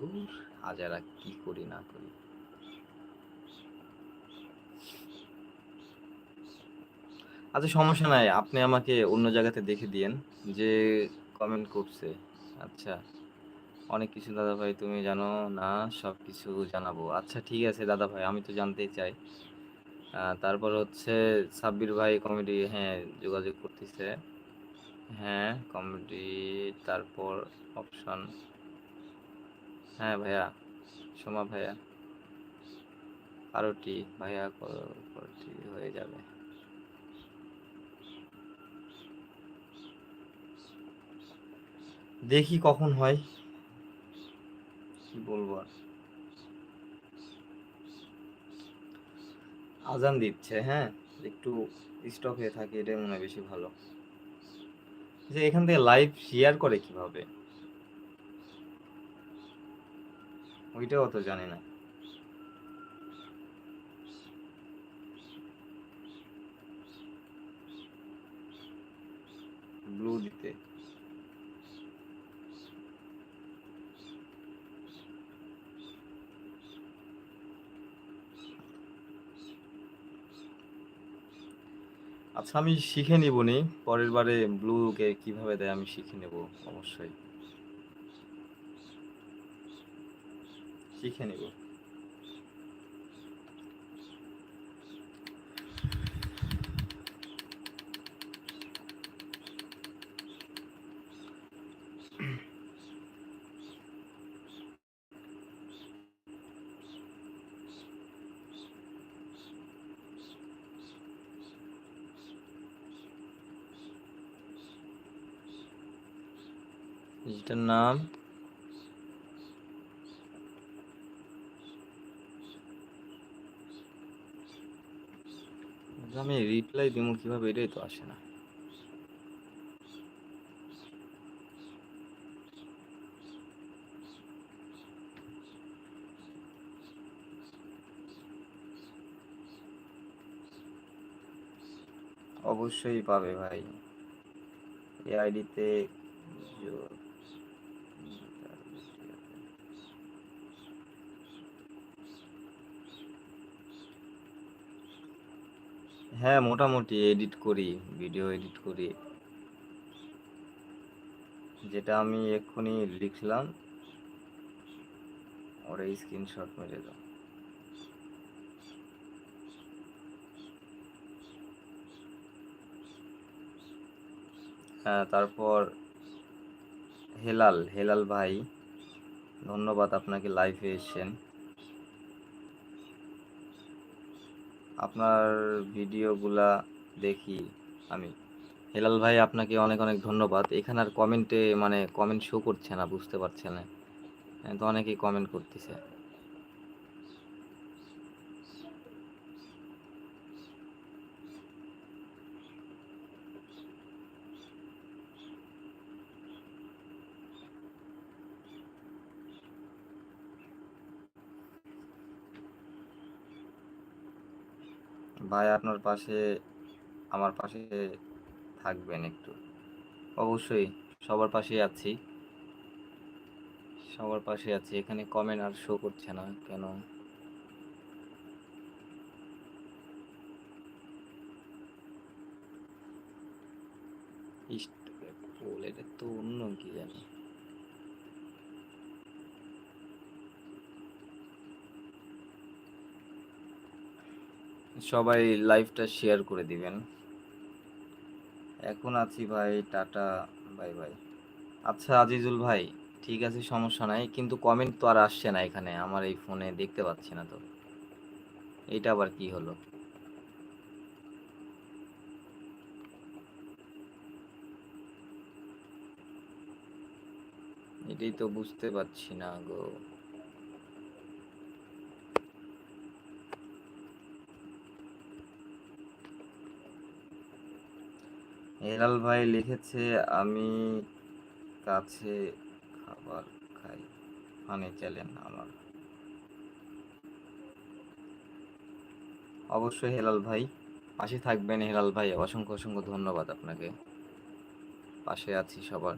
ধুর হাজারা কি করি না করি। আচ্ছা সমস্যা নাই, আপনি আমাকে অন্য জায়গাতে দেখে দিয়েন, যে কমেন্ট করছে। আচ্ছা অনেক কিছু দাদা ভাই তুমি জানো না সব কিছু জানাব। আচ্ছা ঠিক আছে দাদা ভাই আমি তো জানতেই চাই। তারপর হচ্ছে সাব্বির ভাই কমেডি হ্যাঁ যোগাযোগ করতেছে। হ্যাঁ কমেডি তারপর অপশন হ্যাঁ ভাইয়া। সোমা ভাইয়া। আরোটি ভাইয়া করটি হয়ে যাবে। দেখি কখন হয়। কি বলব আর। আজান দিচ্ছে হ্যাঁ? একটু স্টপ হয়ে থাকে, এটাই মনে হয় বেশি ভালো। যে এখান থেকে লাইভ শেয়ার করে কীভাবে? ওইটাও তো জানি না। ব্লু দিতে। আচ্ছা আমি শিখে নিব নি। পরের বারে ব্লুকে কীভাবে দেয় আমি শিখে নেব, অবশ্যই। শিখে নিব যেটার নাম আমি রিপ্লাই দিব কীভাবে এটাই তো আসে না। অবশ্যই পাবে ভাই। এই আইডিতে হ্যাঁ মোটামুটি এডিট করি ভিডিও এডিট করি। যেটা আমি এক্ষুনি লিখলাম, ওরা স্ক্রিনশট মেরে দাও। হ্যাঁ তারপর হেলাল হেলাল ভাই, ধন্যবাদ আপনাকে লাইভে এসেছেন। আপনার ভিডিওগুলা দেখি আমি। হেলাল ভাই আপনাকে অনেক অনেক ধন্যবাদ। এখানে আর কমেন্টে মানে কমেন্ট শো করছে না বুঝতে পারছে না। হ্যাঁ, তো অনেকেই কমেন্ট করতেছে। ভাই আপনার পাশে, আমার পাশে থাকবেন একটু। অবশ্যই সবার পাশেই আছি। সবার পাশে আছি। এখানে কমেন্ট আর শো করছে না কেন? ইস্ট এটা তো অন্য কি জানি। সবাই লাইভটা শেয়ার করে দিবেন। এখন আছি ভাই, টাটা বাই বাই আচ্ছা আজিজুল ভাই, ঠিক আছে, সমস্যা নাই, কিন্তু কমেন্ট তো আর আসছে না এখানে, আমার এই ফোনে দেখতে পাচ্ছি না তো। এটা আবার কি হলো? এটাই তো বুঝতে পারছি না গো। হেলাল ভাই লিখেছে, আমি কাছে খাবার খাই। ফানি চ্যানেল আমার। অবশ্যই হেলাল ভাই, পাশে থাকবেন হেলাল ভাই। অসংখ্য অসংখ্য ধন্যবাদ আপনাকে। পাশে আছি সবার।